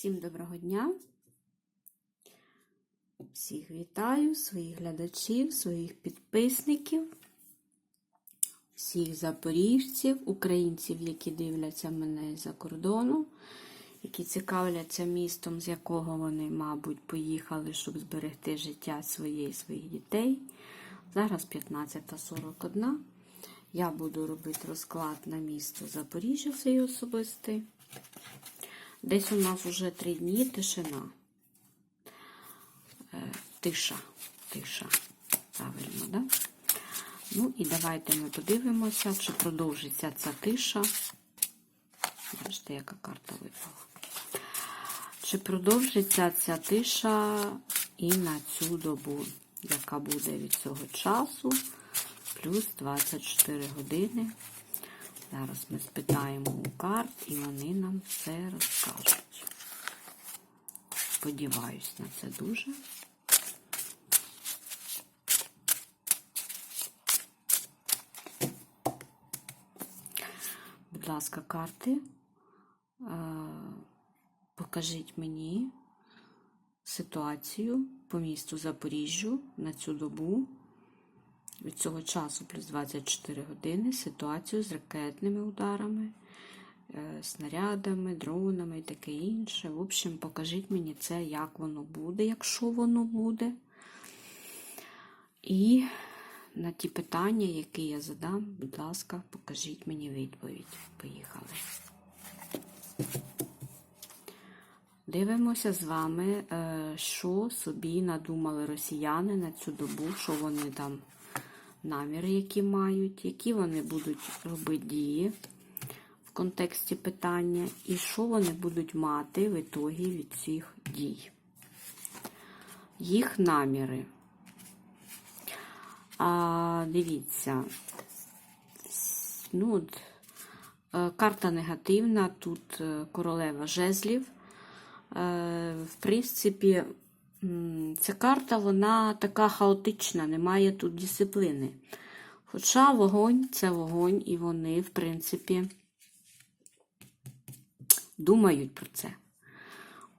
Всім доброго дня. Всіх вітаю, своїх глядачів, своїх підписників, всіх запоріжців, українців, які дивляться мене за кордону, які цікавляться містом, з якого вони, мабуть, поїхали, щоб зберегти життя своє і своїх дітей. Зараз 15.41. Я буду робити розклад на місто Запоріжжя свій особистий. Десь у нас вже три дні тишина. Е, тиша. Тиша. Правильно, да? Ну і давайте ми подивимося, чи продовжиться ця тиша. Бачите, яка карта випала. Чи продовжиться ця тиша і на цю добу, яка буде від цього часу, плюс 24 години. Зараз ми спитаємо у карт, і вони нам все розкажуть. Сподіваюсь на це дуже. Будь ласка, карти, покажіть мені ситуацію по місту Запоріжжю на цю добу від цього часу плюс 24 години ситуацію з ракетними ударами, е, снарядами, дронами і таке інше. В общем, покажіть мені це, як воно буде, якщо воно буде. І на ті питання, які я задам, будь ласка, покажіть мені відповідь. Поїхали. Дивимося з вами, е, що собі надумали росіяни на цю добу, що вони там наміри, які мають, які вони будуть робити дії в контексті питання, і що вони будуть мати в ітогі від цих дій. Їх наміри. А, Дивіться, ну, от, е, карта негативна, тут е, королева жезлів. Е, В принципі, Ця карта, вона така хаотична, немає тут дисципліни. Хоча вогонь це вогонь, і вони, в принципі, думають про це.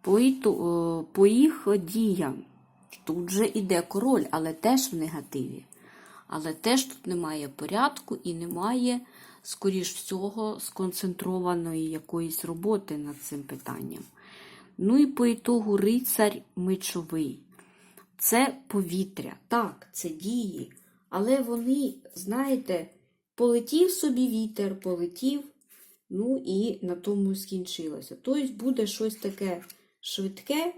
По, по їх діям тут же іде король, але теж в негативі. Але теж тут немає порядку і немає, скоріш всього, сконцентрованої якоїсь роботи над цим питанням. Ну і по ітогу рицар мечовий. Це повітря. Так, це дії. Але вони, знаєте, полетів собі вітер, полетів, ну і на тому скінчилося. Тобто буде щось таке швидке,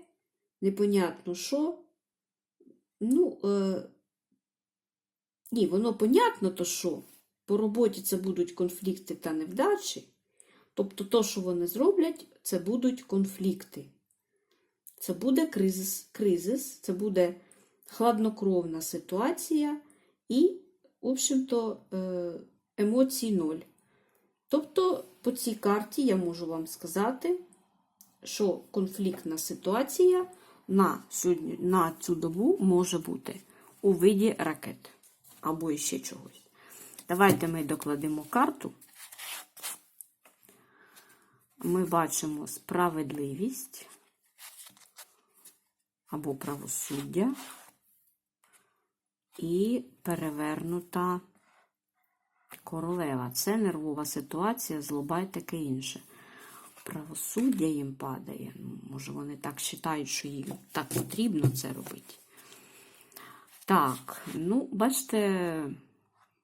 непонятно що. Ну, е, ні, воно понятно, то що. По роботі це будуть конфлікти та невдачі. Тобто, то, що вони зроблять, це будуть конфлікти. Це буде кризис, кризис, це буде хладнокровна ситуація і, в общем-то, е, емоцій ноль. Тобто, по цій карті я можу вам сказати, що конфліктна ситуація на, сьогодні, на цю добу може бути у виді ракет або ще чогось. Давайте ми докладемо карту ми бачимо справедливість або правосуддя і перевернута королева. Це нервова ситуація, злоба і таке інше. Правосуддя їм падає. Ну, Може, вони так вважають, що їм так потрібно це робити. Так, ну, бачите,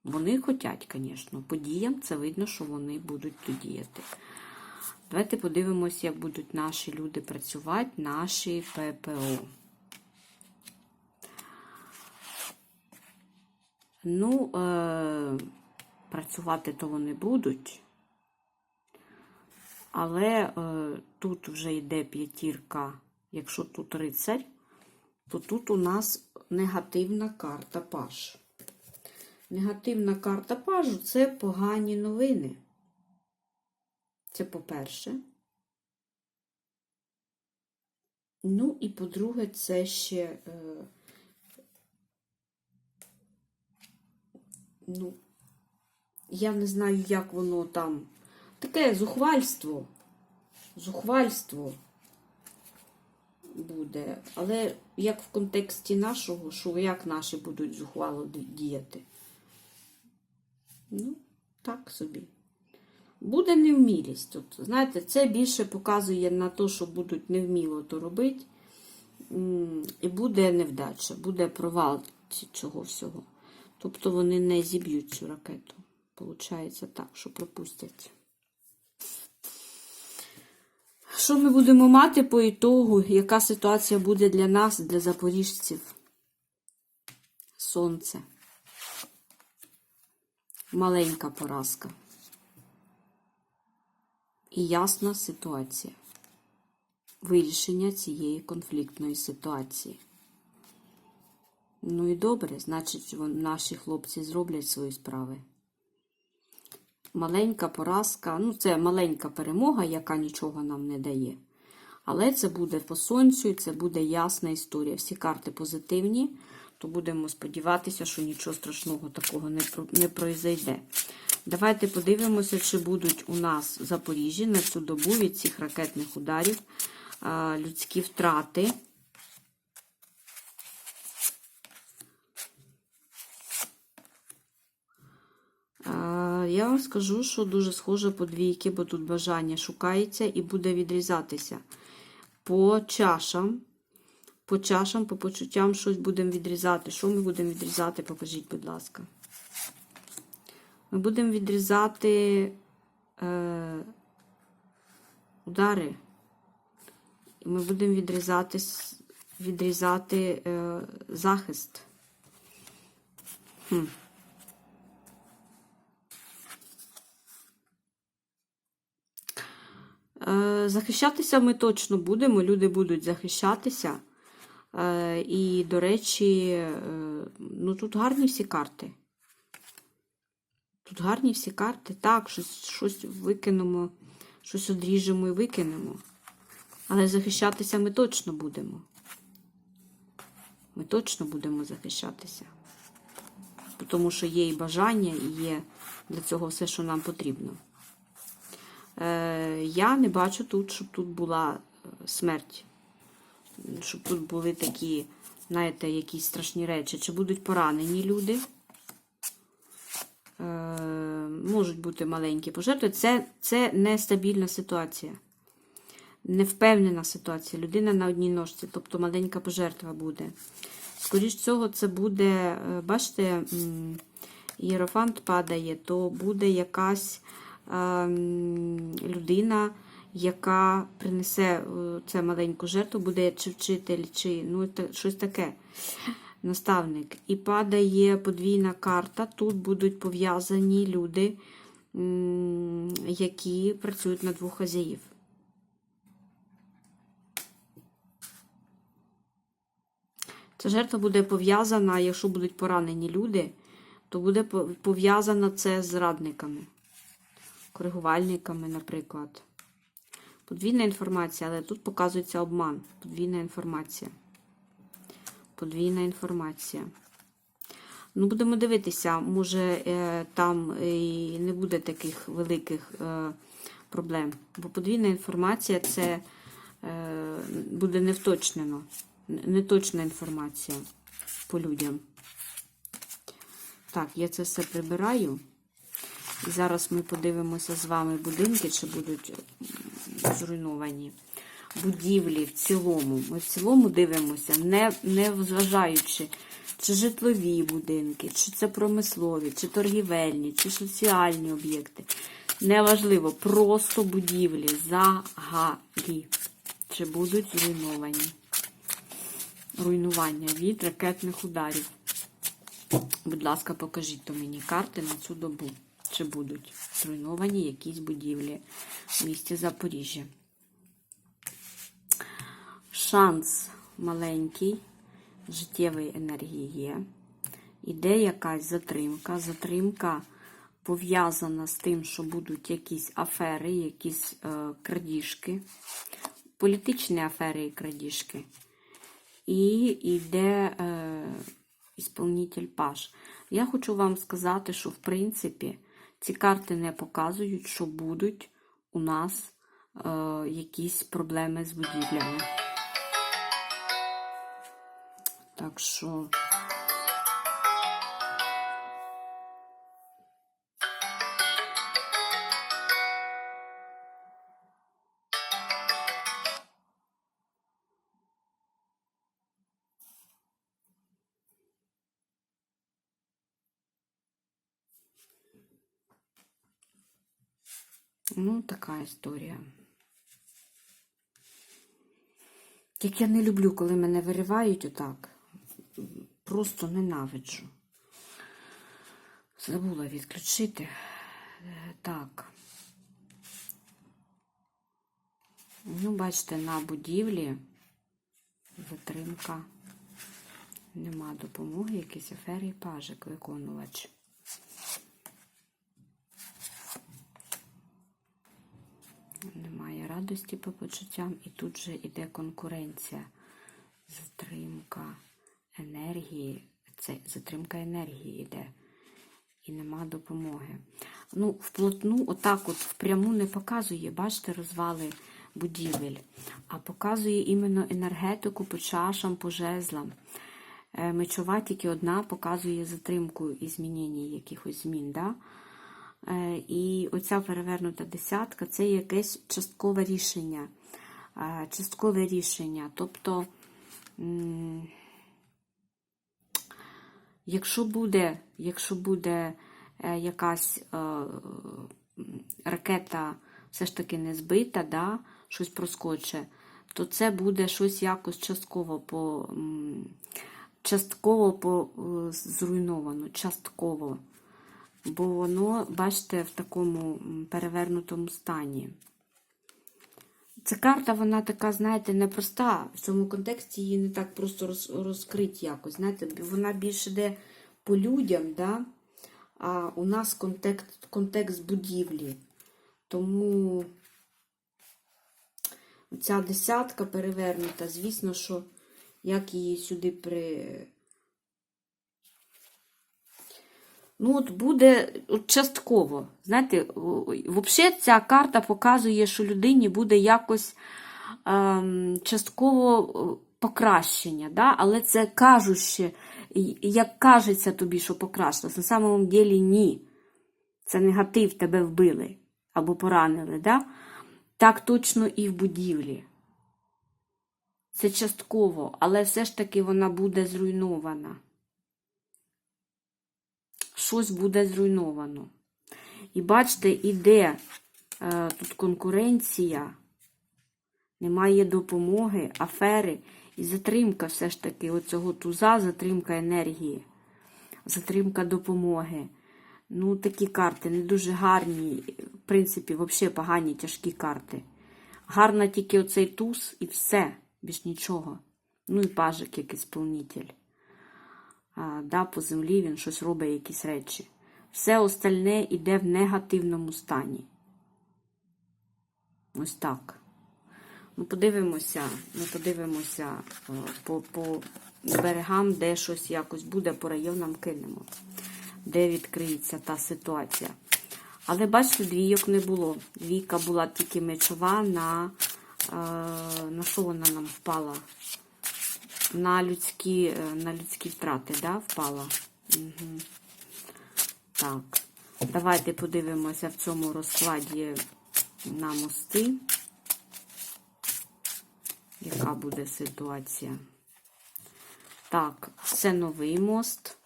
вони хочуть, звісно, по діям це видно, що вони будуть тут діяти. Давайте подивимося, як будуть наші люди працювати, наші ППО. Ну, е, працювати то вони будуть, але е, тут вже йде п'ятірка, якщо тут рицарь, то тут у нас негативна карта паж. Негативна карта пажу це погані новини. Це по-перше. Ну, і по-друге, це ще, е, ну, я не знаю, як воно там. Таке зухвальство. Зухвальство. буде. Але як в контексті нашого, що як наші будуть зухвало діяти? Ну, так собі. Буде невмілість. От, знаєте, це більше показує на те, що будуть невміло то робити. І буде невдача, буде провал цього всього. Тобто вони не зіб'ють цю ракету. Получається так, що пропустять. Що ми будемо мати по ітогу? Яка ситуація буде для нас, для запоріжців? Сонце. Маленька поразка. І ясна ситуація. Вирішення цієї конфліктної ситуації. Ну і добре, значить, наші хлопці зроблять свої справи. Маленька поразка, ну це маленька перемога, яка нічого нам не дає. Але це буде по сонцю, і це буде ясна історія. Всі карти позитивні, то будемо сподіватися, що нічого страшного такого не, не произойде. Давайте подивимося, чи будуть у нас в Запоріжжі на цю добу від цих ракетних ударів людські втрати. Я вам скажу, що дуже схоже по двійки, бо тут бажання шукається і буде відрізатися. По чашам, по чашам, по почуттям щось будемо відрізати. Що ми будемо відрізати? Покажіть, будь ласка. Ми будемо відрізати е, удари. Ми будемо відрізати, відрізати е, захист. Хм. Е, Захищатися ми точно будемо, люди будуть захищатися. Е, І, до речі, е, ну тут гарні всі карти. Тут гарні всі карти. Так, щось, щось викинемо, щось одріжемо і викинемо. Але захищатися ми точно будемо. Ми точно будемо захищатися. Тому що є і бажання, і є для цього все, що нам потрібно. Е, я не бачу тут, щоб тут була е, смерть. Щоб тут були такі, знаєте, якісь страшні речі. Чи будуть поранені люди? Е, можуть бути маленькі пожертви. Це, це нестабільна ситуація. Невпевнена ситуація. Людина на одній ножці, тобто маленька пожертва буде. Скоріш цього, це буде, е, бачите, єрофант падає, то буде якась ем, людина, яка принесе е, це маленьку жертву, буде чи вчитель, чи ну, щось таке. Наставник. І падає подвійна карта. Тут будуть пов'язані люди, які працюють на двох хазяїв. Ця жертва буде пов'язана, якщо будуть поранені люди, то буде по- пов'язано це з зрадниками, коригувальниками, наприклад. Подвійна інформація, але тут показується обман. Подвійна інформація. Подвійна інформація. Ну, будемо дивитися, може е, там і не буде таких великих е, проблем. Бо подвійна інформація це е, буде невточнено. Неточна інформація по людям. Так, я це все прибираю. І зараз ми подивимося з вами будинки, чи будуть зруйновані. Будівлі в цілому. Ми в цілому дивимося, не, не зважаючи, чи житлові будинки, чи це промислові, чи торгівельні, чи соціальні об'єкти. Неважливо, просто будівлі загалі. Чи будуть зруйновані. Руйнування від ракетних ударів. Будь ласка, покажіть то мені карти на цю добу. Чи будуть зруйновані якісь будівлі в місті Запоріжжя. Шанс маленький, життєвої енергії є. Іде якась затримка. Затримка пов'язана з тим, що будуть якісь афери, якісь е, крадіжки, політичні афери і крадіжки. І йде е, ісполнитель Паш. Я хочу вам сказати, що в принципі ці карти не показують, що будуть у нас е, якісь проблеми з будівлями. Так що. Ну, така історія. Як я не люблю, коли мене виривають отак. Просто ненавиджу. Забула відключити. Е, Так. Ну, бачите, на будівлі затримка. Нема допомоги, якийсь афери і пажик виконувач. Немає радості по почуттям, і тут же йде конкуренція, затримка енергії. Це затримка енергії йде. І нема допомоги. Ну, вплотну, отак от впряму не показує, бачите, розвали будівель, а показує іменно енергетику по чашам, по жезлам. Е, Мечова тільки одна показує затримку і змінення якихось змін. Да? Е, І оця перевернута десятка це якесь часткове рішення. Е, Часткове рішення. Тобто, якщо буде, якщо буде е, якась е, ракета все ж таки не збита, да, щось проскоче, то це буде щось якось частково по, частково по, е, зруйновано, частково бо воно, бачите, в такому перевернутому стані. Ця карта, вона така, знаєте, непроста. В цьому контексті її не так просто роз, розкрити якось. Знаєте, вона більше йде по людям, да? а у нас контекст, контекст будівлі. Тому ця десятка перевернута, звісно, що як її сюди при. Ну, от буде от частково. Знаєте, взагалі ця карта показує, що людині буде якось ем, частково покращення. Да? Але це кажуще, як кажеться тобі, що покращилось. На самому ділі ні. Це негатив тебе вбили або поранили. Да? Так точно і в будівлі. Це частково, але все ж таки вона буде зруйнована щось буде зруйновано. І бачите, іде е, тут конкуренція, немає допомоги, афери і затримка все ж таки оцього туза, затримка енергії, затримка допомоги. Ну, такі карти не дуже гарні, в принципі, взагалі погані тяжкі карти. Гарна тільки оцей туз і все, більш нічого. Ну і пажик як ісполнитель да, по землі він щось робить, якісь речі. Все остальне йде в негативному стані. Ось так. Ну, подивимося, ну, подивимося е, по, по берегам, де щось якось буде, по районам кинемо, де відкриється та ситуація. Але бачите, двійок не було. Двійка була тільки мечова, на, е, на що вона нам впала? На людські, е, на людські втрати, да, впала? Угу. Так, давайте подивимося в цьому розкладі на мости. Яка буде ситуація? Так, це новий мост,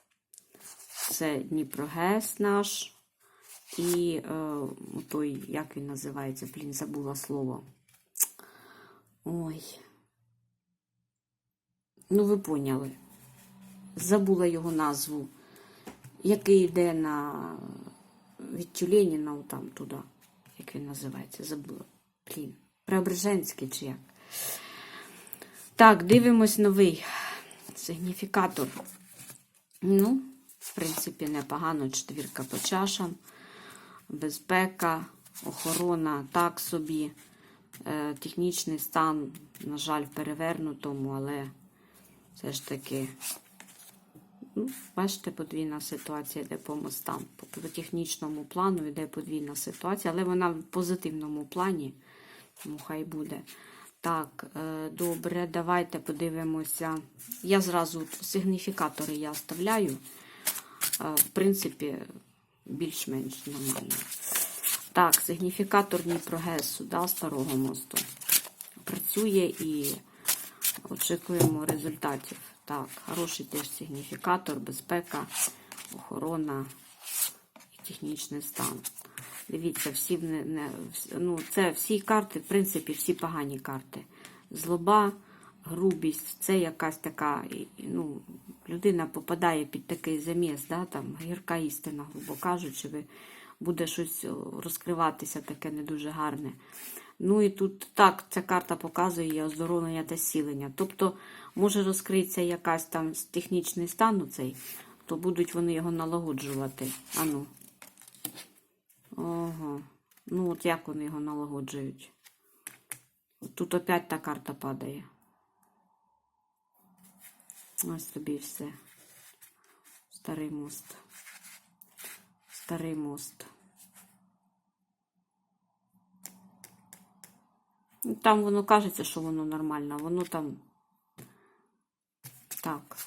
це Дніпрогес наш. І е, той, як він називається, блін, забула слово. Ой. Ну, ви поняли. Забула його назву, який йде на від Тюленіна там туди. Як він називається? Забула. Блін. Преображенський чи як. Так, дивимось новий сигніфікатор. Ну, в принципі, непогано. Четвірка по чашам. Безпека, охорона, так собі. Е, технічний стан, на жаль, в перевернутому, але все ж таки, ну, бачите, подвійна ситуація йде по мостам. По, технічному плану йде подвійна ситуація, але вона в позитивному плані, тому хай буде. Так, е, добре, давайте подивимося. Я зразу сигніфікатори я вставляю. Е, В принципі, більш-менш нормально. Так, сигніфікатор Дніпрогесу, да, старого мосту. Працює і очікуємо результатів. Так, хороший теж сигніфікатор, безпека, охорона і технічний стан. Дивіться, всі не, не, ну, це всі карти, в принципі, всі погані карти. Злоба, грубість, це якась така, ну, людина попадає під такий заміс, да, там, гірка істина, грубо кажучи, ви буде щось розкриватися таке не дуже гарне. Ну і тут так, ця карта показує є оздоровлення та зцілення. Тобто може розкритися якась там технічний стан у цей, то будуть вони його налагоджувати. Ану. Ого. Ну, от як вони його налагоджують? Тут опять та карта падає. Ось тобі все. Старий мост. Старий мост. Там воно кажеться, що воно нормально, воно там. Так.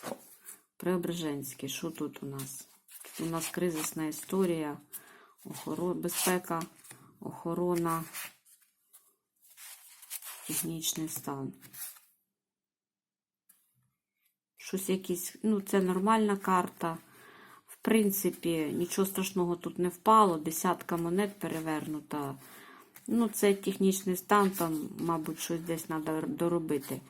Преображенське, що тут у нас? У нас кризисна історія, охорона, безпека, охорона, технічний стан. Щось якісь, ну, це нормальна карта. В принципі, нічого страшного тут не впало. Десятка монет перевернута. Ну, це технічний стан, там, мабуть, щось десь треба доробити.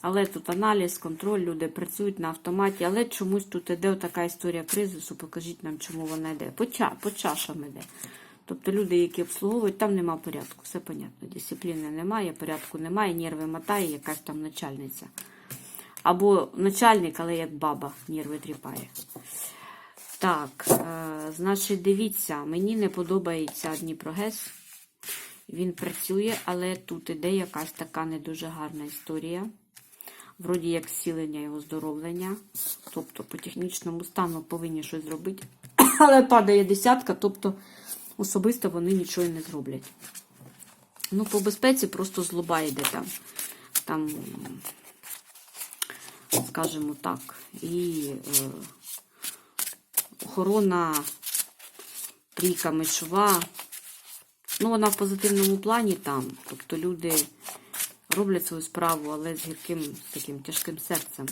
Але тут аналіз, контроль, люди працюють на автоматі, але чомусь тут іде така історія кризису. Покажіть нам, чому вона йде. По, ча, по чашам йде. Тобто люди, які обслуговують, там нема порядку. Все понятно. Дисципліни немає, порядку немає, нерви мотає, якась там начальниця. Або начальник, але як баба, нерви тріпає. Так, е, значить, дивіться, мені не подобається Дніпрогес. Він працює, але тут іде якась така не дуже гарна історія. Вроді як зцілення і оздоровлення. Тобто по технічному стану повинні щось зробити. Але падає десятка, тобто особисто вони нічого не зроблять. Ну, по безпеці просто злоба йде там. Там, скажімо так, і е, охорона, трійка мечова. Ну, вона в позитивному плані там. Тобто люди роблять свою справу, але з гірким з таким тяжким серцем.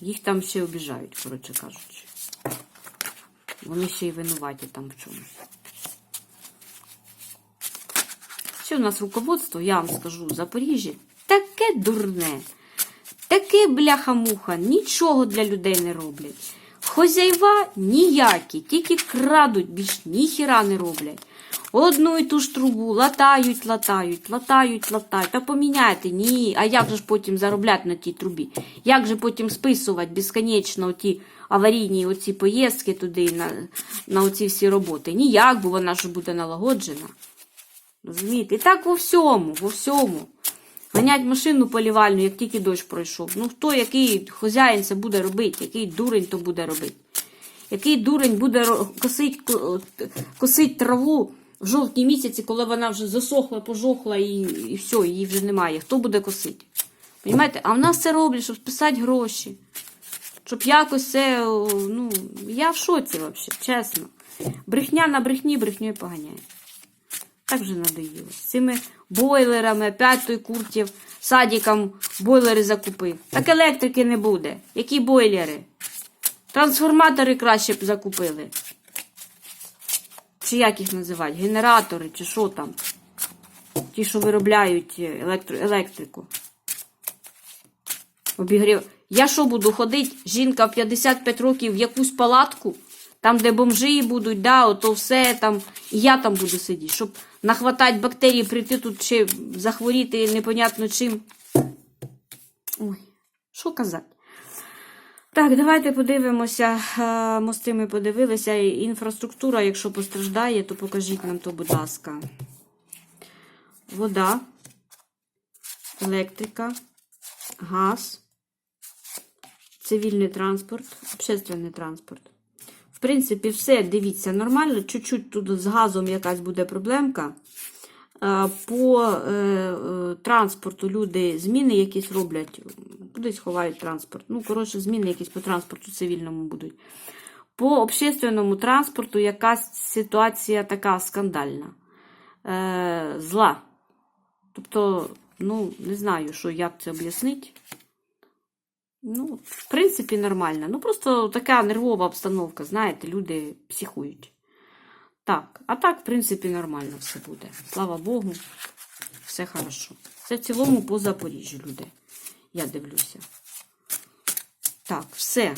Їх там ще обіжають, коротше кажучи. Вони ще й винуваті там в чомусь. Ще у нас руководство, я вам скажу, в Запоріжжі таке дурне, таке бляха-муха, нічого для людей не роблять. Хозяйва ніякі, тільки крадуть, більш ніхіра не роблять. Одну і ту ж трубу латають, латають, латають, латають. Та поміняйте, ні. А як же ж потім заробляти на тій трубі? Як же потім списувати безконечно ті аварійні оці поїздки туди на, на оці всі роботи? Ніяк, бо вона ж буде налагоджена. Розумієте? І так во всьому, во всьому. Ганять машину полівальну, як тільки дощ пройшов. Ну хто, який хазяїн це буде робити, який дурень то буде робити? Який дурень буде косить, косить траву в жовтні місяці, коли вона вже засохла, пожохла і, і все, її вже немає. Хто буде косити? Понімаєте? А в нас це роблять, щоб списати гроші. Щоб якось це, ну, я в шоці взагалі, чесно. Брехня на брехні брехньою поганяє. Так вже надоїло. З цими бойлерами, опять той куртів, садикам бойлери закупив. Так електрики не буде. Які бойлери? Трансформатори краще б закупили. Чи як їх називають? Генератори, чи що там? Ті, що виробляють електро, електрику. Обігрів. Я що буду ходити, жінка в 55 років в якусь палатку, там, де бомжі будуть, да, ото все там, і я там буду сидіти, щоб нахватати бактерії, прийти тут ще захворіти непонятно чим. Ой, що казати? Так, давайте подивимося. Е, Мости ми подивилися. Інфраструктура, якщо постраждає, то покажіть нам то, будь ласка. Вода, електрика, газ, цивільний транспорт, общественний транспорт. В принципі, все, дивіться, нормально. Чуть-чуть тут з газом якась буде проблемка. Е, По е, е, транспорту люди зміни якісь роблять, кудись ховають транспорт. Ну, коротше, зміни якісь по транспорту цивільному будуть. По общественному транспорту якась ситуація така скандальна. Зла. Тобто, ну, не знаю, що як це об'яснити. Ну, в принципі, нормально. Ну, просто така нервова обстановка, знаєте, люди психують. Так, а так, в принципі, нормально все буде. Слава Богу, все хорошо. Це в цілому по Запоріжжю, люди. Я дивлюся. Так, все.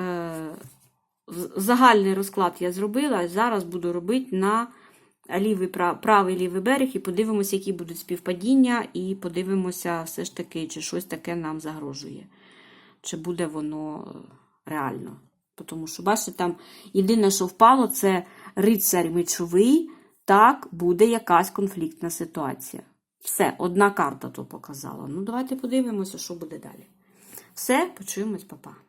Е, загальний розклад я зробила. Зараз буду робити на лівий, правий лівий берег і подивимося, які будуть співпадіння, і подивимося, все ж таки, чи щось таке нам загрожує. Чи буде воно реально. Тому що, бачите, там єдине, що впало, це рицарь мечовий. Так, буде якась конфліктна ситуація. Все, одна карта то показала. Ну, давайте подивимося, що буде далі. Все, почуємось, папа.